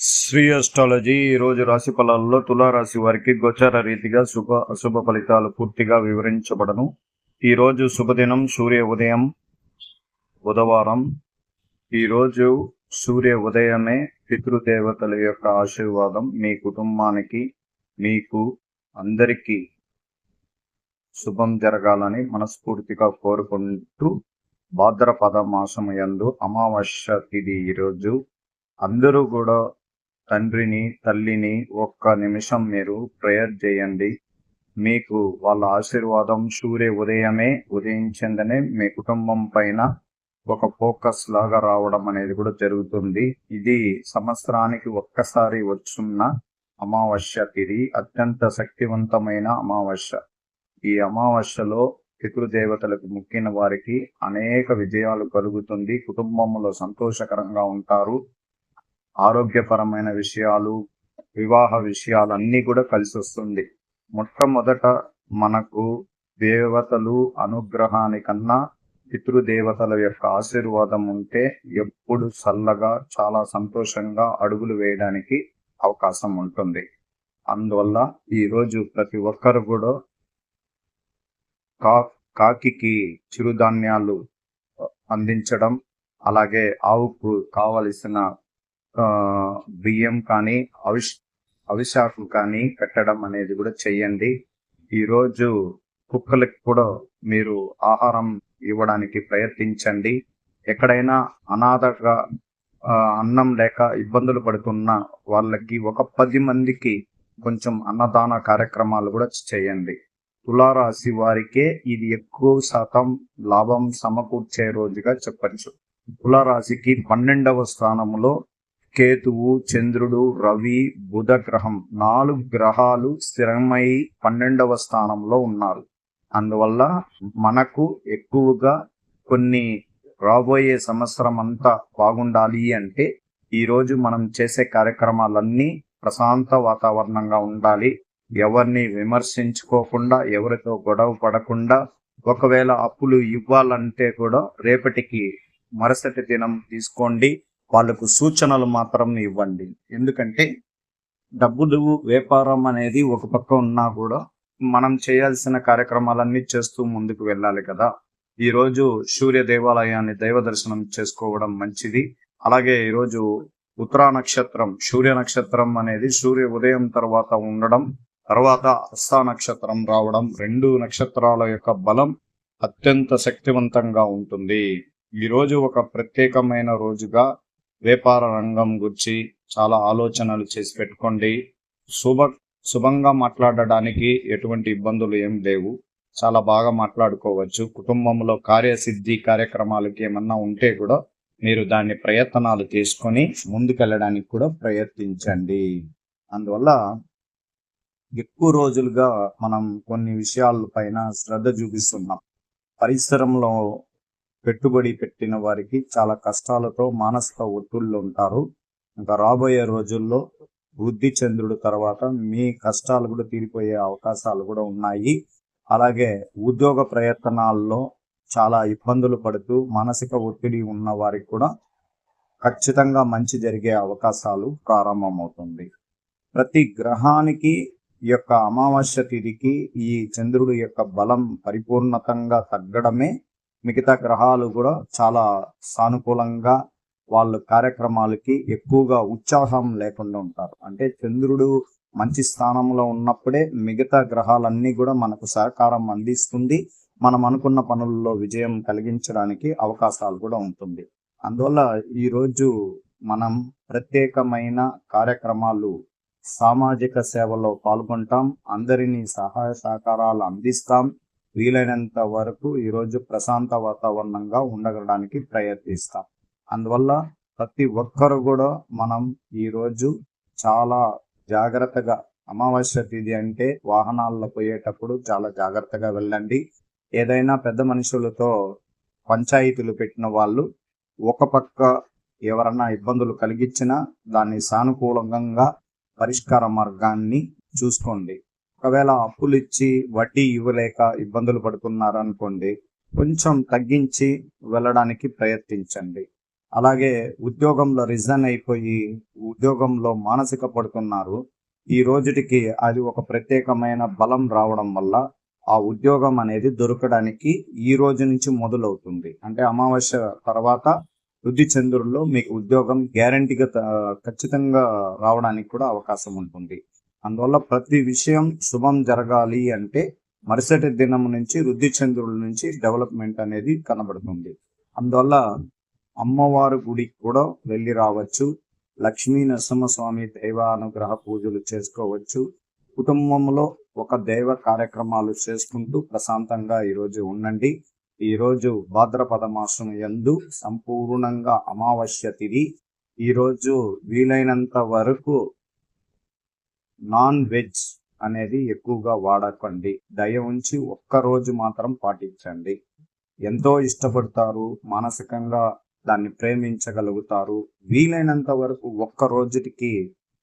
Shri astrology ఈ రోజు రాశి ఫలాల్లో తులారాశి వారికి గోచార రీతిగా శుభ అశుభ ఫలితాలు పూర్తిగా వివరించబడను. ఈ రోజు శుభదినం సూర్య ఉదయం బుధవారం. ఈ రోజు సూర్య ఉదయమే పితృదేవతల యొక్క ఆశీర్వాదం మీ కుటుంబానికి మీకు అందరికీ శుభం జరగాలని మనస్ఫూర్తిగా కోరుకుంటూ భాద్రపద మాసం యందు అమావాస్య తిథి ఈరోజు అందరూ కూడా తండ్రిని తల్లిని ఒక్క నిమిషం మీరు ప్రేయర్ చేయండి. మీకు వాళ్ళ ఆశీర్వాదం సూర్య ఉదయమే ఉదయించిందనే మీ కుటుంబం పైన ఒక ఫోకస్ లాగా రావడం అనేది కూడా జరుగుతుంది. ఇది సంవత్సరానికి ఒక్కసారి వచ్చున్న అమావాస్య తిథి అత్యంత శక్తివంతమైన అమావాస్య. ఈ అమావాస్యలో పితృదేవతలకు మొక్కిన వారికి అనేక విజయాలు కలుగుతుంది. కుటుంబంలో సంతోషకరంగా ఉంటారు. ఆరోగ్యపరమైన విషయాలు వివాహ విషయాలు అన్నీ కూడా కలిసి వస్తుంది. మొట్టమొదట మనకు దేవతలు అనుగ్రహానికన్నా పితృదేవతల యొక్క ఆశీర్వాదం ఉంటే ఎప్పుడు చల్లగా చాలా సంతోషంగా అడుగులు వేయడానికి అవకాశం ఉంటుంది. అందువల్ల ఈరోజు ప్రతి ఒక్కరు కూడా కా కాకికి చిరుధాన్యాలు అందించడం అలాగే ఆవుకు కావలసిన బియ్యం కానీ అవిష్ అవిశాఖలు కానీ పెట్టడం అనేది కూడా చెయ్యండి. ఈరోజు కుక్కలకు కూడా మీరు ఆహారం ఇవ్వడానికి ప్రయత్నించండి. ఎక్కడైనా అనాథగా ఆ, అన్నం లేక ఇబ్బందులు పడుతున్న వాళ్ళకి ఒక పది మందికి కొంచెం అన్నదాన కార్యక్రమాలు కూడా చేయండి తులారాశి వారికే ఇది ఎక్కువ శాతం లాభం సమకూర్చే రోజుగా చెప్పచ్చు. తులారాశికి పన్నెండవ స్థానంలో కేతువు చంద్రుడు రవి బుధ గ్రహం నాలుగు గ్రహాలు స్థిరమై పన్నెండవ స్థానంలో ఉన్నారు. అందువల్ల మనకు ఎక్కువగా కొన్ని రాబోయే సంవత్సరం అంతా బాగుండాలి అంటే ఈరోజు మనం చేసే కార్యక్రమాలన్నీ ప్రశాంత వాతావరణంగా ఉండాలి. ఎవరిని విమర్శించుకోకుండా ఎవరితో గొడవ పడకుండా ఒకవేళ అప్పులు ఇవ్వాలంటే కూడా రేపటికి మరుసటి దినం తీసుకోండి. వాళ్ళకు సూచనలు మాత్రం ఇవ్వండి. ఎందుకంటే డబ్బులు వ్యాపారం అనేది ఒక పక్క ఉన్నా కూడా మనం చేయాల్సిన కార్యక్రమాలన్నీ చేస్తూ ముందుకు వెళ్ళాలి కదా. ఈ రోజు సూర్య దేవాలయాన్ని దైవ దర్శనం చేసుకోవడం మంచిది. అలాగే ఈరోజు ఉత్తరా నక్షత్రం సూర్య నక్షత్రం అనేది సూర్య ఉదయం తర్వాత ఉండడం తర్వాత హస్త నక్షత్రం రావడం రెండు నక్షత్రాల యొక్క బలం అత్యంత శక్తివంతంగా ఉంటుంది. ఈ రోజు ఒక ప్రత్యేకమైన రోజుగా వ్యాపార రంగం గురించి చాలా ఆలోచనలు చేసి పెట్టుకోండి. శుభ శుభంగా మాట్లాడడానికి ఎటువంటి ఇబ్బందులు ఏం లేవు. చాలా బాగా మాట్లాడుకోవచ్చు. కుటుంబంలో కార్యసిద్ధి కార్యక్రమాలకి ఏమన్నా ఉంటే కూడా మీరు దాన్ని ప్రయత్నాలు తీసుకొని ముందుకెళ్ళడానికి కూడా ప్రయత్నించండి. అందువల్ల ఎక్కువ రోజులుగా మనం కొన్ని విషయాల పైన శ్రద్ధ చూపిస్తున్నాం. పరిసరంలో పెట్టుబడి పెట్టిన వారికి చాలా కష్టాలతో మానసిక ఒత్తుళ్ళు ఉంటారు. ఇంకా రాబోయే రోజుల్లో వృద్ధి చంద్రుడు తర్వాత మీ కష్టాలు కూడా తీరిపోయే అవకాశాలు కూడా ఉన్నాయి. అలాగే ఉద్యోగ ప్రయత్నాల్లో చాలా ఇబ్బందులు పడుతూ మానసిక ఒత్తిడి ఉన్న వారికి కూడా ఖచ్చితంగా మంచి జరిగే అవకాశాలు ప్రారంభమవుతుంది. ప్రతి గ్రహానికి ఈ యొక్క అమావాస్య తిరిగి ఈ చంద్రుడి యొక్క బలం పరిపూర్ణతంగా తగ్గడమే మిగతా గ్రహాలు కూడా చాలా సానుకూలంగా వాళ్ళ కార్యక్రమాలకి ఎక్కువగా ఉత్సాహం లేకుండా ఉంటారు. అంటే చంద్రుడు మంచి స్థానంలో ఉన్నప్పుడే మిగతా గ్రహాలన్నీ కూడా మనకు సహకారం అందిస్తుంది. మనం అనుకున్న పనుల్లో విజయం కలిగించడానికి అవకాశాలు కూడా ఉంటుంది. అందువల్ల ఈ రోజు మనం ప్రత్యేకమైన కార్యక్రమాలు సామాజిక సేవలో పాల్గొంటాం. అందరినీ సహాయ సహకారాలు అందిస్తాం. వీలైనంత వరకు ఈరోజు ప్రశాంత వాతావరణంగా ఉండగలడానికి ప్రయత్నిస్తాం. అందువల్ల ప్రతి ఒక్కరు కూడా మనం ఈరోజు చాలా జాగ్రత్తగా అమావాస్య తిథి అంటే వాహనాల్లో పోయేటప్పుడు చాలా జాగ్రత్తగా వెళ్ళండి. ఏదైనా పెద్ద మనుషులతో పంచాయతీలు పెట్టిన వాళ్ళు ఒక పక్క ఎవరన్నా ఇబ్బందులు కలిగించినా దాన్ని సానుకూలంగా పరిష్కార మార్గాన్ని చూసుకోండి. ఒకవేళ అప్పులు ఇచ్చి వడ్డీ ఇవ్వలేక ఇబ్బందులు పడుతున్నారనుకోండి కొంచెం తగ్గించి వెళ్ళడానికి ప్రయత్నించండి. అలాగే ఉద్యోగంలో రిజైన్ అయిపోయి ఉద్యోగంలో మానసిక పడుతున్నారు ఈ రోజుటికి అది ఒక ప్రత్యేకమైన బలం రావడం వల్ల ఆ ఉద్యోగం అనేది దొరకడానికి ఈ రోజు నుంచి మొదలవుతుంది. అంటే అమావాస్య తర్వాత వృద్ధి చంద్రుల్లో మీకు ఉద్యోగం గ్యారంటీగా ఖచ్చితంగా రావడానికి కూడా అవకాశం ఉంటుంది. అందువల్ల ప్రతి విషయం శుభం జరగాలి అంటే మరుసటి దినం నుంచి వృద్ధి చంద్రుల నుంచి డెవలప్మెంట్ అనేది కనబడుతుంది. అందువల్ల అమ్మవారి గుడికి కూడా వెళ్ళి రావచ్చు. లక్ష్మీ నరసింహస్వామి దైవానుగ్రహ పూజలు చేసుకోవచ్చు. కుటుంబంలో ఒక దైవ కార్యక్రమాలు చేసుకుంటూ ప్రశాంతంగా ఈరోజు ఉండండి. ఈరోజు భాద్రపద మాసం యందు సంపూర్ణంగా అమావాస్య తిథి ఈరోజు వీలైనంత వరకు నాన్ వెజ్ అనేది ఎక్కువగా వాడకండి. దయ ఉంచి ఒక్క రోజు మాత్రం పాటించండి. ఎంతో ఇష్టపడతారు మానసికంగా దాన్ని ప్రేమించగలుగుతారు. వీలైనంత వరకు ఒక్క రోజుకి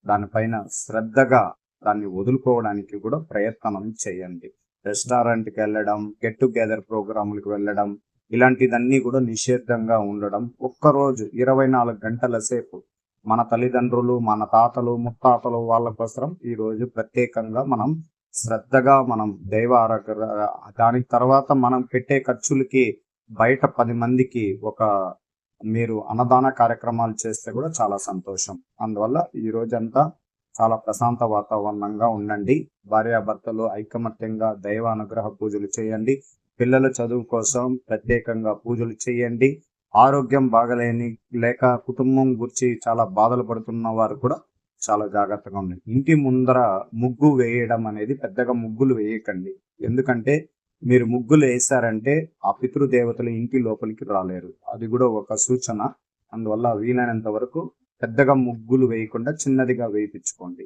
దానిపైన శ్రద్ధగా దాన్ని వదులుకోవడానికి కూడా ప్రయత్నం చేయండి. రెస్టారెంట్కి వెళ్ళడం గెట్ టుగెదర్ ప్రోగ్రాములకు వెళ్ళడం ఇలాంటిదన్నీ కూడా నిషేధంగా ఉండడం ఒక్కరోజు ఇరవై నాలుగు గంటల సేపు మన తల్లిదండ్రులు మన తాతలు ముత్తాతలు వాళ్ళ కోసం ఈ రోజు ప్రత్యేకంగా మనం శ్రద్ధగా మనం దైవ ఆరోగ్య దాని తర్వాత మనం పెట్టే ఖర్చులకి బయట పది మందికి ఒక మీరు అన్నదాన కార్యక్రమాలు చేస్తే కూడా చాలా సంతోషం. అందువల్ల ఈ రోజంతా చాలా ప్రశాంత వాతావరణంగా ఉండండి. భార్యాభర్తలు ఐకమత్యంగా దైవ అనుగ్రహ పూజలు చేయండి. పిల్లల చదువు కోసం ప్రత్యేకంగా పూజలు చేయండి. ఆరోగ్యం బాగలేని లేక కుటుంబం గురించి చాలా బాధలు పడుతున్న వారు కూడా చాలా జాగ్రత్తగా ఉండండి. ఇంటి ముందర ముగ్గు వేయడం అనేది పెద్దగా ముగ్గులు వేయకండి. ఎందుకంటే మీరు ముగ్గులు వేసారంటే ఆ పితృదేవతలు ఇంటి లోపలికి రాలేరు. అది కూడా ఒక సూచన. అందువల్ల వీలైనంత వరకు పెద్దగా ముగ్గులు వేయకుండా చిన్నదిగా వేయించుకోండి.